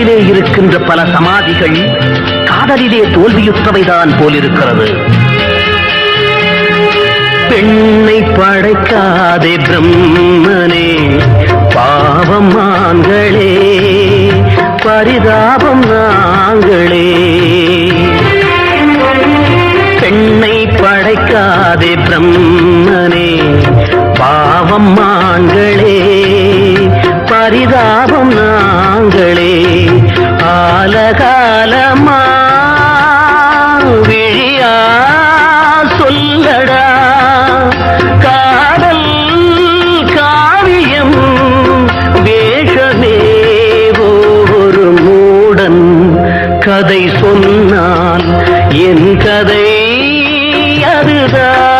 கல்லறையிலே இருக்கின்ற பல சமாதிகள் காதலிலே தோல்வியுற்றவைதான் போலிருக்கிறது. பெண்ணை படைக்காதே பிரம்மனே பாவம் நாங்களே பரிதாபம் நாங்களே. பெண்ணை படைக்காதே பிரம்மனே பாவம் மாங்களே பரிதாபம் நாங்களே சொல்லடா. காதல் காவியம் வேஷமே ஒரு மூடன் கதை சொன்னான் என் கதை அதுதான்.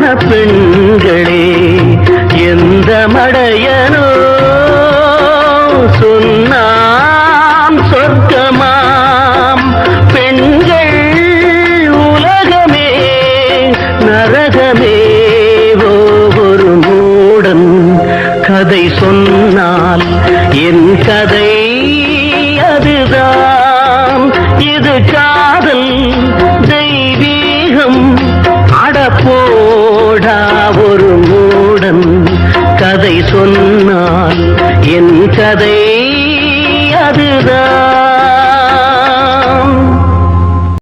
பயனோ சொன்னாம் சொர்க்கமாம். பெண்கள் உலகமே நரகமே ஓ ஒரு மூடன் கதை சொன்னால் என் கதை அதுதான். கதை